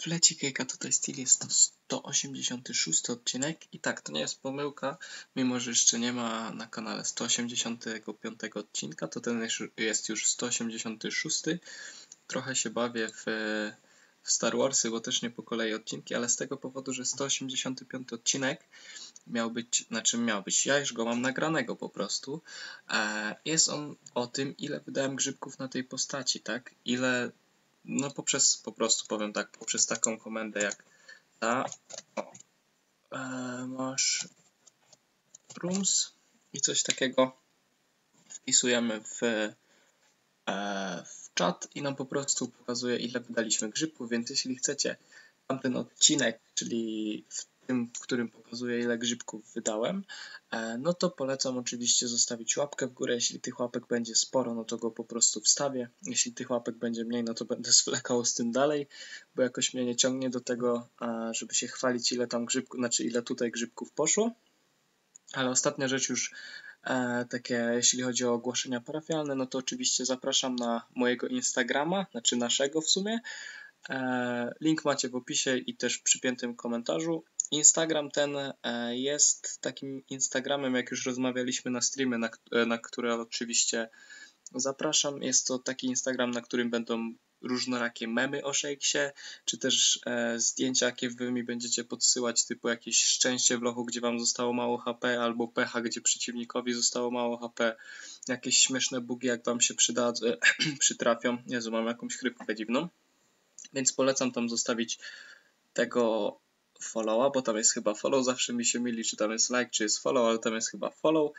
Fleci Kejka tutaj styl jest to 186 odcinek i tak, to nie jest pomyłka, mimo że jeszcze nie ma na kanale 185 odcinka, to ten jest już 186. Trochę się bawię w, w Star Warsy, bo też nie po kolei odcinki, ale z tego powodu, że 185 odcinek miał być, znaczy miał być, ja już go mam nagranego po prostu. E, jest on o tym, ile wydałem grzybków na tej postaci, tak? Ile no poprzez, po prostu powiem tak, poprzez taką komendę jak ta. O, e, masz rooms i coś takiego wpisujemy w, e, w czat i nam po prostu pokazuje ile wydaliśmy grzybków, więc jeśli chcecie tamten odcinek, czyli w tym, w którym pokazuję ile grzybków wydałem, e, no to polecam oczywiście zostawić łapkę w górę. Jeśli tych łapek będzie sporo, no to go po prostu wstawię. Jeśli tych łapek będzie mniej, no to będę zwlekał z tym dalej, bo jakoś mnie nie ciągnie do tego, żeby się chwalić ile tam grzybków, znaczy ile tutaj grzybków poszło. Ale ostatnia rzecz już e, takie, jeśli chodzi o ogłoszenia parafialne, no to oczywiście zapraszam na mojego Instagrama, znaczy naszego w sumie. E, link macie w opisie i też w przypiętym komentarzu. Instagram ten e, jest takim Instagramem, jak już rozmawialiśmy na streamy, na, e, na które oczywiście zapraszam. Jest to taki Instagram, na którym będą różnorakie memy o Shakesie, czy też e, zdjęcia, jakie wy mi będziecie podsyłać, typu jakieś szczęście w lochu, gdzie wam zostało mało HP, albo pecha, gdzie przeciwnikowi zostało mało HP, jakieś śmieszne bugi, jak wam się przydadzą, przytrafią. Jezu, mam jakąś chrypkę dziwną. Więc polecam tam zostawić tego followa, bo tam jest chyba follow, zawsze mi się myli, czy tam jest like, czy jest follow, ale tam jest chyba follow.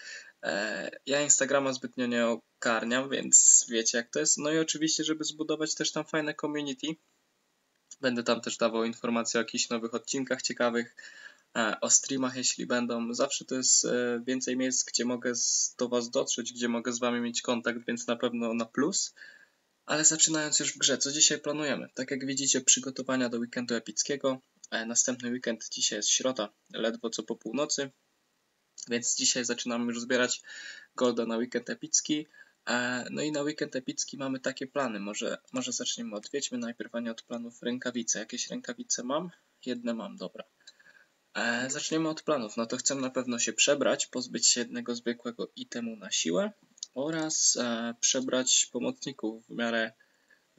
E, ja Instagrama zbytnio nie ogarniam, więc wiecie jak to jest. No i oczywiście, żeby zbudować też tam fajne community, będę tam też dawał informacje o jakichś nowych odcinkach ciekawych, e, o streamach, jeśli będą. Zawsze to jest e, więcej miejsc, gdzie mogę do Was dotrzeć, gdzie mogę z Wami mieć kontakt, więc na pewno na plus. Ale zaczynając już w grze, co dzisiaj planujemy? Tak jak widzicie, przygotowania do weekendu epickiego. E, następny weekend dzisiaj jest środa, ledwo co po północy, więc dzisiaj zaczynamy już zbierać golda na weekend epicki. E, no i na weekend epicki mamy takie plany. Może, może zaczniemy od Wiedźmy, najpierw nie od planów rękawice. Jakieś rękawice mam? Jedne mam, dobra. E, zaczniemy od planów. No to chcę na pewno się przebrać, pozbyć się jednego zwykłego itemu na siłę oraz przebrać pomocników w miarę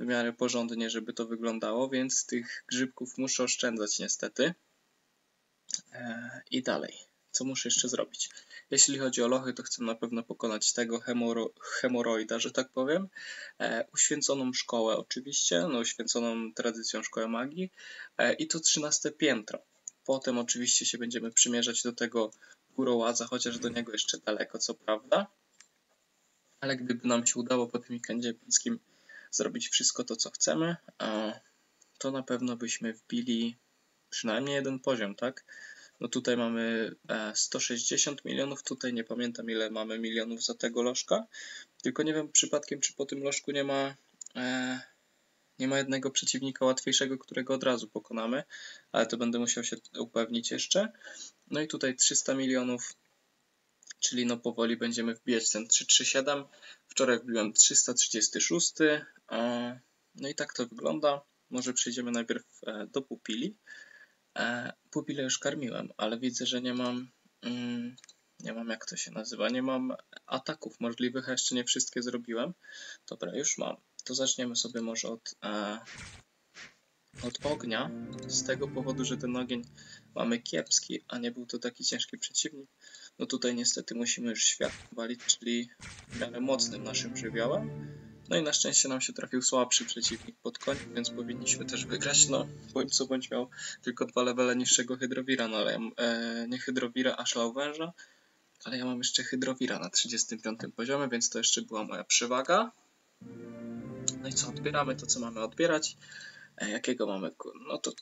w miarę porządnie, żeby to wyglądało, więc tych grzybków muszę oszczędzać niestety. E, I dalej, co muszę jeszcze zrobić? Jeśli chodzi o lochy, to chcę na pewno pokonać tego hemoro hemoroida, że tak powiem. E, uświęconą szkołę oczywiście, no uświęconą tradycją szkołę magii e, i to 13 piętro. Potem oczywiście się będziemy przymierzać do tego góroładza, chociaż do niego jeszcze daleko, co prawda. Ale gdyby nam się udało po tym weekendzie epickim zrobić wszystko to, co chcemy, to na pewno byśmy wbili przynajmniej jeden poziom, tak? No tutaj mamy 160 e, milionów, tutaj nie pamiętam ile mamy milionów za tego lożka, tylko nie wiem przypadkiem, czy po tym lożku nie ma e, nie ma jednego przeciwnika łatwiejszego, którego od razu pokonamy, ale to będę musiał się upewnić jeszcze. No i tutaj 300 milionów, czyli no powoli będziemy wbijać ten 337. Wczoraj wbiłem 336, no i tak to wygląda. Może przejdziemy najpierw e, do pupili. E, pupile już karmiłem, ale widzę, że nie mam. Mm, nie mam jak to się nazywa. Nie mam ataków możliwych, a jeszcze nie wszystkie zrobiłem. Dobra, już mam. To zaczniemy sobie może od, e, od ognia. Z tego powodu, że ten ogień mamy kiepski, a nie był to taki ciężki przeciwnik. No tutaj niestety musimy już świat walić, czyli w miarę mocnym naszym żywiołem. No i na szczęście nam się trafił słabszy przeciwnik pod koniec, więc powinniśmy też wygrać. No, bądź co bądź miał tylko dwa levele niższego hydrowira, no ale e, nie hydrowira, a szlauwęża. Ale ja mam jeszcze hydrowira na 35 poziomie, więc to jeszcze była moja przewaga. No i co, odbieramy to, co mamy odbierać. Jakiego mamy? No to,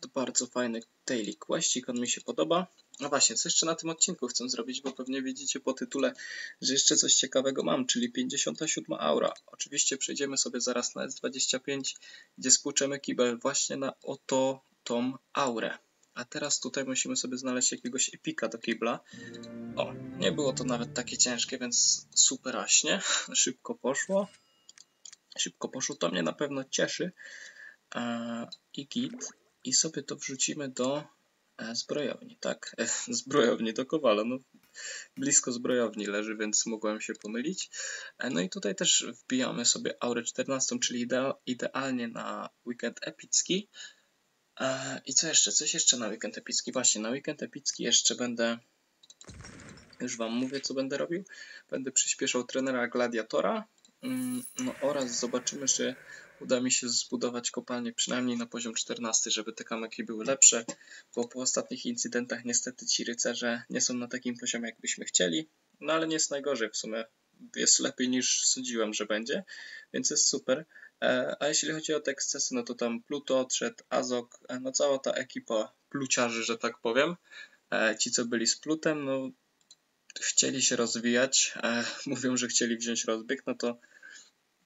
to bardzo fajny daily questik, on mi się podoba. No właśnie, co jeszcze na tym odcinku chcę zrobić, bo pewnie widzicie po tytule, że jeszcze coś ciekawego mam, czyli 57 aura. Oczywiście przejdziemy sobie zaraz na S25, gdzie spłuczemy kibel właśnie na oto tą aurę. A teraz tutaj musimy sobie znaleźć jakiegoś epika do kibla. O, nie było to nawet takie ciężkie, więc superaśnie. Szybko poszło. Szybko poszło, to mnie na pewno cieszy. I git. i sobie to wrzucimy do e, zbrojowni, tak? E, zbrojowni do Kowala, no blisko zbrojowni leży, więc mogłem się pomylić. E, no i tutaj też wbijamy sobie aurę 14, czyli idealnie na weekend epicki. I co jeszcze? Coś jeszcze na weekend epicki? Właśnie, na weekend epicki jeszcze będę już Wam mówię, co będę robił. Będę przyspieszał trenera gladiatora mm, no oraz zobaczymy, czy uda mi się zbudować kopalnię przynajmniej na poziom 14, żeby te kamyki były lepsze, bo po ostatnich incydentach niestety ci rycerze nie są na takim poziomie, jakbyśmy chcieli, no ale nie jest najgorzej w sumie. Jest lepiej niż sądziłem, że będzie, więc jest super. E, a jeśli chodzi o te ekscesy, no to tam Pluto odszedł, Azok, e, no cała ta ekipa pluciarzy, że tak powiem. E, ci, co byli z Plutem, no chcieli się rozwijać, mówią, że chcieli wziąć rozbieg, no to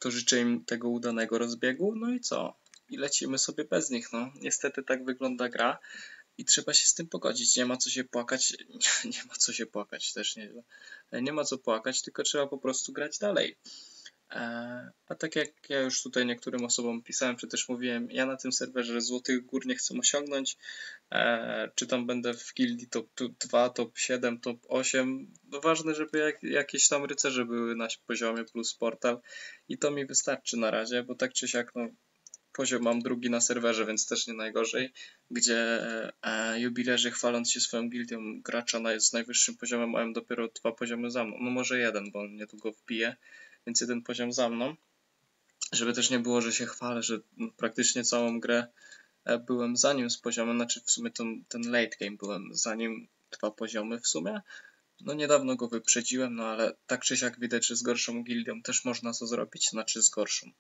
to życzę im tego udanego rozbiegu. No i co? I lecimy sobie bez nich. No, niestety tak wygląda gra i trzeba się z tym pogodzić. Nie ma co się płakać. Nie, nie ma co się płakać też nieźle. Nie ma co płakać, tylko trzeba po prostu grać dalej. E, a tak jak ja już tutaj niektórym osobom pisałem, czy też mówiłem, ja na tym serwerze złotych gór nie chcę osiągnąć, e, czy tam będę w gildii top 2, top 7, top 8. No ważne, żeby jak, jakieś tam rycerze były na poziomie plus portal. I to mi wystarczy na razie, bo tak czy siak no, poziom mam drugi na serwerze, więc też nie najgorzej, gdzie e, jubilerzy chwaląc się swoją gildią gracza na, z najwyższym poziomem mają dopiero dwa poziomy za mną, no może jeden, bo on niedługo wbije, więc jeden poziom za mną. Żeby też nie było, że się chwalę, że praktycznie całą grę e, byłem za nim z poziomem, znaczy w sumie ten, ten late game byłem za nim dwa poziomy w sumie. No niedawno go wyprzedziłem, no ale tak czy siak widać, że z gorszą gildią też można co zrobić, znaczy z gorszą.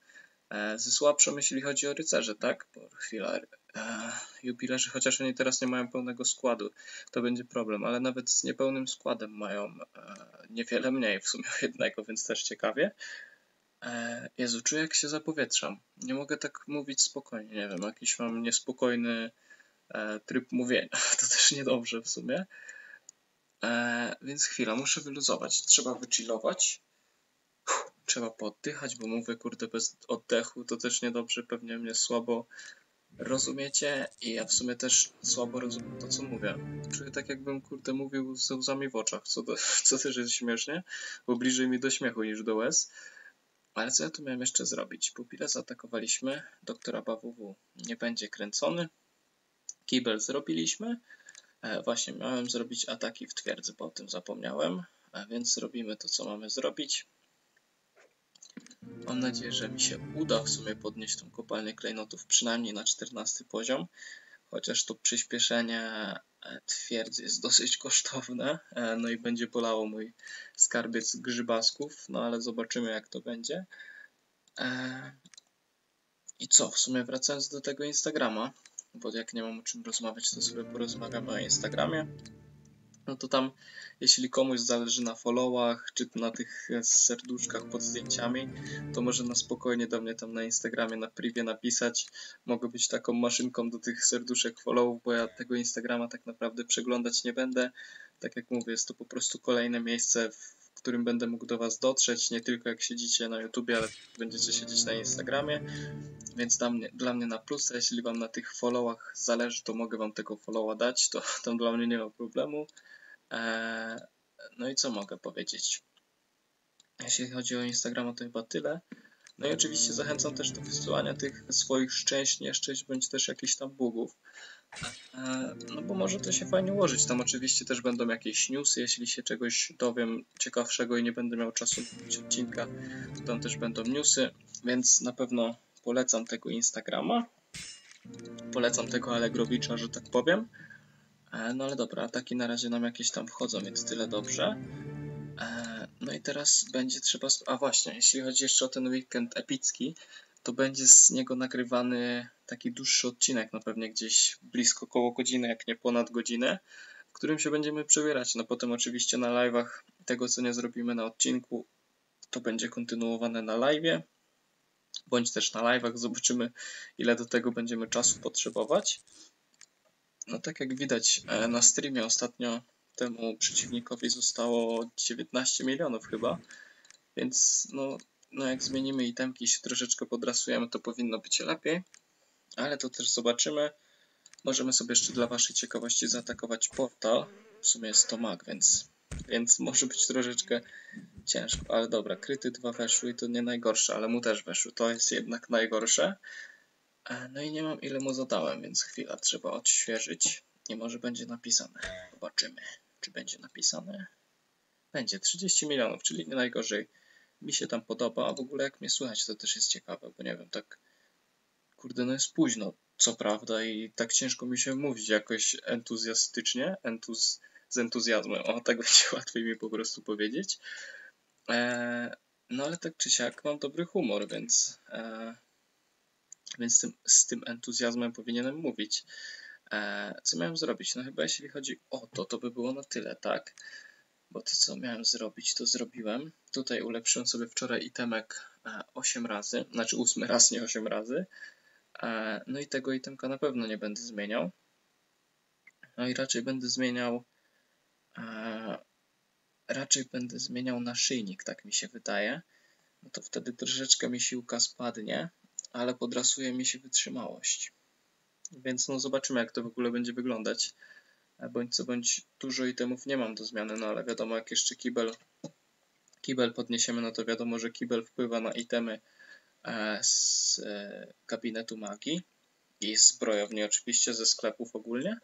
E, ze słabszą, jeśli chodzi o rycerze, tak? Bo chwila, e, jubilerzy, chociaż oni teraz nie mają pełnego składu, to będzie problem, ale nawet z niepełnym składem mają e, niewiele mniej, w sumie jednego, więc też ciekawie. E, Jezu, czuję jak się zapowietrzam. Nie mogę tak mówić spokojnie, nie wiem, jakiś mam niespokojny e, tryb mówienia, to też niedobrze w sumie. E, więc chwila, muszę wyluzować, trzeba wychillować trzeba poddychać, bo mówię, kurde, bez oddechu to też niedobrze, pewnie mnie słabo rozumiecie i ja w sumie też słabo rozumiem to, co mówię. Czuję tak, jakbym, kurde, mówił ze łzami w oczach, co, do, co też jest śmiesznie, bo bliżej mi do śmiechu niż do łez. Ale co ja tu miałem jeszcze zrobić? Pupile zaatakowaliśmy, doktora BWW nie będzie kręcony, kibel zrobiliśmy, e, właśnie miałem zrobić ataki w twierdzy, bo o tym zapomniałem, e, więc zrobimy to, co mamy zrobić. Mam nadzieję, że mi się uda w sumie podnieść tą kopalnię klejnotów przynajmniej na 14 poziom, chociaż to przyspieszenie e, twierdzy jest dosyć kosztowne, e, no i będzie bolało mój skarbiec grzybasków, no ale zobaczymy jak to będzie. E, I co, w sumie wracając do tego Instagrama, bo jak nie mam o czym rozmawiać, to sobie porozmawiamy o Instagramie no to tam jeśli komuś zależy na followach, czy na tych serduszkach pod zdjęciami, to może na spokojnie do mnie tam na Instagramie, na privie napisać. Mogę być taką maszynką do tych serduszek followów, bo ja tego Instagrama tak naprawdę przeglądać nie będę. Tak jak mówię, jest to po prostu kolejne miejsce, w którym będę mógł do Was dotrzeć, nie tylko jak siedzicie na YouTubie, ale będziecie siedzieć na Instagramie, więc dla mnie, dla mnie na plus, jeśli Wam na tych followach zależy, to mogę Wam tego followa dać, to tam dla mnie nie ma problemu. Eee, no i co mogę powiedzieć? Jeśli chodzi o Instagrama, to chyba tyle. No i oczywiście zachęcam też do wysyłania tych swoich szczęść, nieszczęść, bądź też jakichś tam bugów. Eee, no bo może to się fajnie ułożyć. Tam oczywiście też będą jakieś newsy, jeśli się czegoś dowiem ciekawszego i nie będę miał czasu robić odcinka, to tam też będą newsy, więc na pewno polecam tego Instagrama. Polecam tego Allegrowicza, że tak powiem. E, no ale dobra, ataki na razie nam jakieś tam wchodzą, więc tyle dobrze. E, no i teraz będzie trzeba... A właśnie, jeśli chodzi jeszcze o ten weekend epicki, to będzie z niego nagrywany taki dłuższy odcinek, no pewnie gdzieś blisko koło godziny, jak nie ponad godzinę, w którym się będziemy przebierać. No potem oczywiście na live'ach tego, co nie zrobimy na odcinku, to będzie kontynuowane na live'ie, bądź też na live'ach. Zobaczymy, ile do tego będziemy czasu potrzebować. No tak jak widać e, na streamie ostatnio temu przeciwnikowi zostało 19 milionów chyba, więc no, no jak zmienimy itemki i się troszeczkę podrasujemy, to powinno być lepiej, ale to też zobaczymy. Możemy sobie jeszcze dla waszej ciekawości zaatakować portal. W sumie jest to mag, więc, więc może być troszeczkę ciężko. Ale dobra, kryty dwa weszły i to nie najgorsze, ale mu też weszły. To jest jednak najgorsze. E, No i nie mam ile mu zadałem, więc chwila, trzeba odświeżyć. I może będzie napisane. Zobaczymy, czy będzie napisane. Będzie 30 milionów, czyli nie najgorzej. Mi się tam podoba, a w ogóle jak mnie słychać, to też jest ciekawe, bo nie wiem, tak kurde, no jest późno, co prawda, i tak ciężko mi się mówić jakoś entuzjastycznie, entuz, z entuzjazmem, o, tak będzie łatwiej mi po prostu powiedzieć. E, no ale tak czy siak mam dobry humor, więc, e, więc z tym, z tym entuzjazmem powinienem mówić. E, co miałem zrobić? No chyba jeśli chodzi o to, to by było na tyle, tak? Bo to co miałem zrobić, to zrobiłem. Tutaj ulepszyłem sobie wczoraj itemek e, 8 razy, znaczy 8 raz, nie 8 razy. E, no i tego itemka na pewno nie będę zmieniał. No i raczej będę zmieniał e, raczej będę zmieniał naszyjnik, tak mi się wydaje. No to wtedy troszeczkę mi siłka spadnie, ale podrasuje mi się wytrzymałość. Więc no zobaczymy jak to w ogóle będzie wyglądać. E, Bądź co bądź dużo itemów nie mam do zmiany, no ale wiadomo jak jeszcze kibel kibel podniesiemy, no to wiadomo, że kibel wpływa na itemy e, z e, gabinetu magii i zbrojowni oczywiście, ze sklepów ogólnie.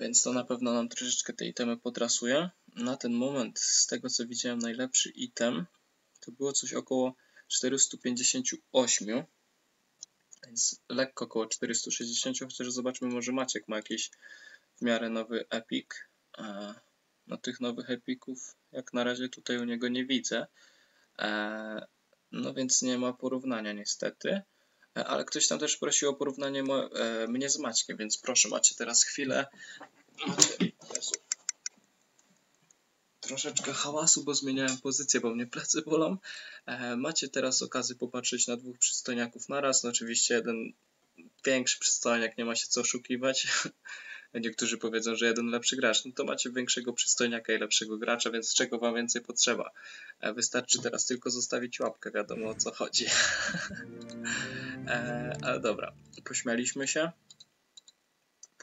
Więc to na pewno nam troszeczkę te itemy podrasuje. Na ten moment, z tego co widziałem, najlepszy item to było coś około 458, więc lekko około 460, chociaż zobaczmy, może Maciek ma jakiś w miarę nowy epic. No tych nowych epików jak na razie tutaj u niego nie widzę. E, No więc nie ma porównania niestety. E, Ale ktoś tam też prosił o porównanie e, mnie z Maćkiem, więc proszę, macie teraz chwilę. Troszeczkę hałasu, bo zmieniałem pozycję, bo mnie plecy bolą. E, Macie teraz okazję popatrzeć na dwóch przystojniaków naraz. No oczywiście jeden większy przystojniak, nie ma się co oszukiwać. Niektórzy powiedzą, że jeden lepszy gracz. No to macie większego przystojniaka i lepszego gracza, więc czego wam więcej potrzeba? E, Wystarczy teraz tylko zostawić łapkę, wiadomo o co chodzi. E, Ale dobra, pośmialiśmy się.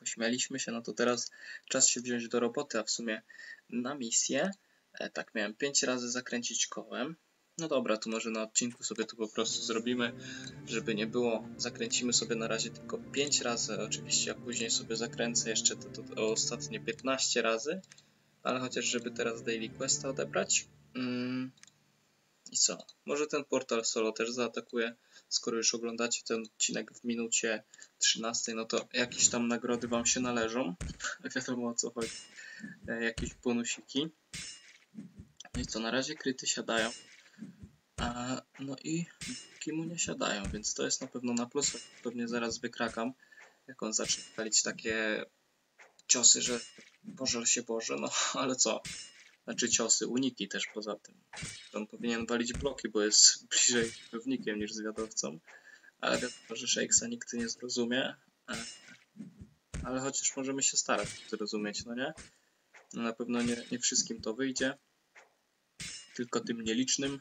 Pośmialiśmy się, no to teraz czas się wziąć do roboty, a w sumie na misję. E, Tak, miałem 5 razy zakręcić kołem. No dobra, to może na odcinku sobie to po prostu zrobimy, żeby nie było. Zakręcimy sobie na razie tylko 5 razy, oczywiście, a później sobie zakręcę jeszcze to, to ostatnie 15 razy. Ale chociaż, żeby teraz Daily Questa odebrać. Mm. I co? Może ten portal solo też zaatakuje. Skoro już oglądacie ten odcinek w minucie 13, no to jakieś tam nagrody Wam się należą. Wiadomo o co chodzi. E, Jakieś bonusiki. No i co? Na razie kryty siadają. A, no i kimu nie siadają, więc to jest na pewno na plus. Pewnie zaraz wykrakam, jak on zacznie palić takie ciosy, że pożal się Boże, no ale co? Znaczy ciosy, uniki też poza tym. On powinien walić bloki, bo jest bliżej pewnikiem niż zwiadowcą. Ale wiadomo, że Shakesa nikt nie zrozumie. E, Ale chociaż możemy się starać zrozumieć, no nie? No na pewno nie, nie wszystkim to wyjdzie. Tylko tym nielicznym.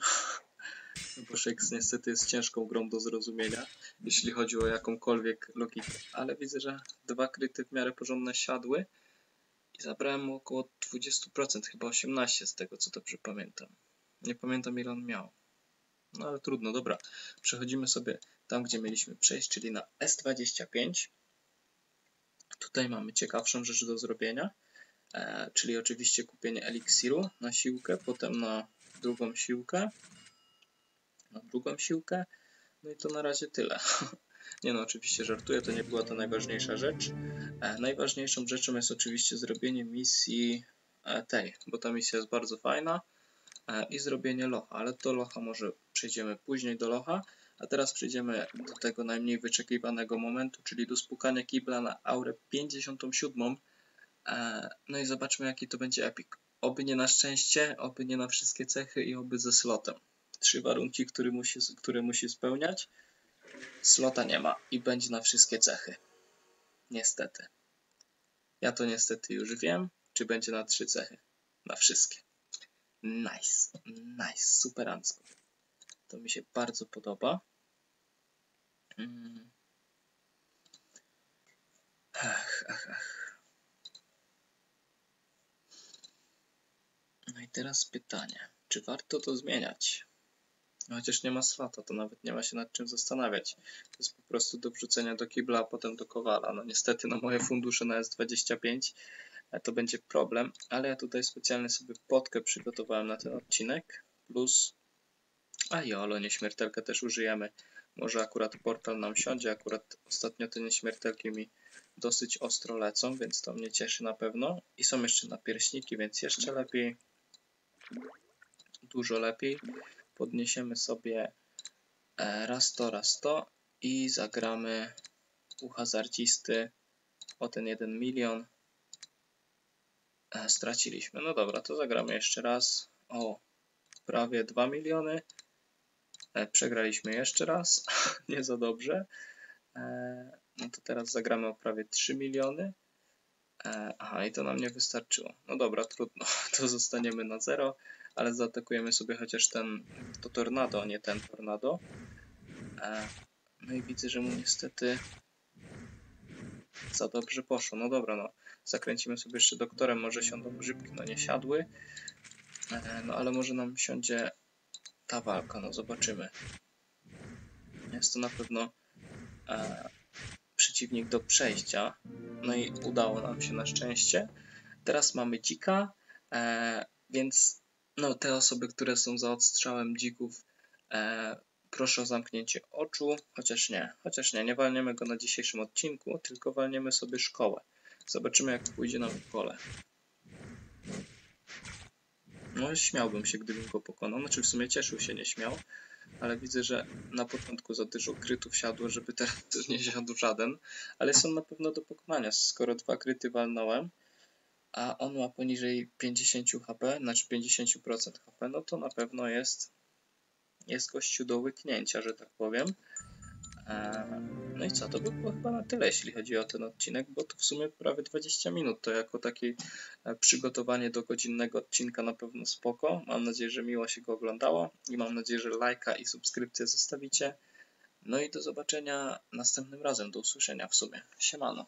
Bo Shakes niestety jest ciężką grą do zrozumienia, jeśli chodzi o jakąkolwiek logikę. Ale widzę, że dwa kryty w miarę porządne siadły i zabrałem mu około 20%, chyba 18% z tego co dobrze pamiętam. Nie pamiętam ile on miał. No ale trudno, dobra. Przechodzimy sobie tam, gdzie mieliśmy przejść, czyli na S25. Tutaj mamy ciekawszą rzecz do zrobienia, e, czyli oczywiście kupienie eliksiru na siłkę, potem na drugą siłkę, na drugą siłkę, no i to na razie tyle. Nie no, oczywiście żartuję, to nie była to najważniejsza rzecz. E, najważniejszą rzeczą jest oczywiście zrobienie misji e, tej, bo ta misja jest bardzo fajna e, i zrobienie locha, ale do locha może przejdziemy później do locha, a teraz przejdziemy do tego najmniej wyczekiwanego momentu, czyli do spukania kibla na aurę 57. E, no i zobaczmy jaki to będzie epic. Oby nie na szczęście, oby nie na wszystkie cechy i oby ze slotem. Trzy warunki, które musi, które musi spełniać. Slota nie ma i będzie na wszystkie cechy. Niestety. Ja to niestety już wiem, czy będzie na trzy cechy. Na wszystkie. Nice, nice, superancko. To mi się bardzo podoba. Mm. Ach, ach, ach. No i teraz pytanie, czy warto to zmieniać? No chociaż nie ma slota, to nawet nie ma się nad czym zastanawiać. To jest po prostu do wrzucenia do kibla, a potem do kowala. No niestety na moje fundusze na S25 e, to będzie problem, ale ja tutaj specjalnie sobie podkę przygotowałem na ten odcinek, plus a jolo, nieśmiertelkę też użyjemy. Może akurat portal nam siądzie, akurat ostatnio te nieśmiertelki mi dosyć ostro lecą, więc to mnie cieszy na pewno. I są jeszcze napierśniki, więc jeszcze lepiej. Dużo lepiej. Podniesiemy sobie e, raz to, raz to i zagramy u hazardzisty o ten 1 milion. E, straciliśmy. No dobra, to zagramy jeszcze raz o prawie 2 miliony. E, przegraliśmy jeszcze raz, nie za dobrze. No to teraz zagramy o prawie 3 miliony. Aha, i to nam nie wystarczyło. No dobra, trudno, to zostaniemy na zero ale zaatakujemy sobie chociaż ten, to tornado, nie ten tornado. E, no i widzę, że mu niestety za dobrze poszło. No dobra, no zakręcimy sobie jeszcze doktorem, może siądą grzybki, no nie siadły. E, no ale może nam siądzie ta walka, no zobaczymy. Jest to na pewno e, przeciwnik do przejścia. No i udało nam się na szczęście. Teraz mamy dzika, e, więc no, te osoby, które są za odstrzałem dzików, e, proszę o zamknięcie oczu, chociaż nie, chociaż nie, nie walniemy go na dzisiejszym odcinku, tylko walniemy sobie szkołę. Zobaczymy, jak pójdzie nam w kole. No, śmiałbym się, gdybym go pokonał. Znaczy, w sumie cieszył się, nie śmiał, ale widzę, że na początku za dużo krytów siadło, żeby teraz nie siadł żaden, ale są na pewno do pokonania. Skoro dwa kryty walnąłem, a on ma poniżej 50 HP, znaczy 50% HP, no to na pewno jest, jest gościu do łyknięcia, że tak powiem. E, no i co, to by było chyba na tyle, jeśli chodzi o ten odcinek, bo to w sumie prawie 20 minut, to jako takie e, przygotowanie do godzinnego odcinka na pewno spoko. Mam nadzieję, że miło się go oglądało i mam nadzieję, że lajka i subskrypcję zostawicie. No i do zobaczenia następnym razem, do usłyszenia w sumie. Siemano.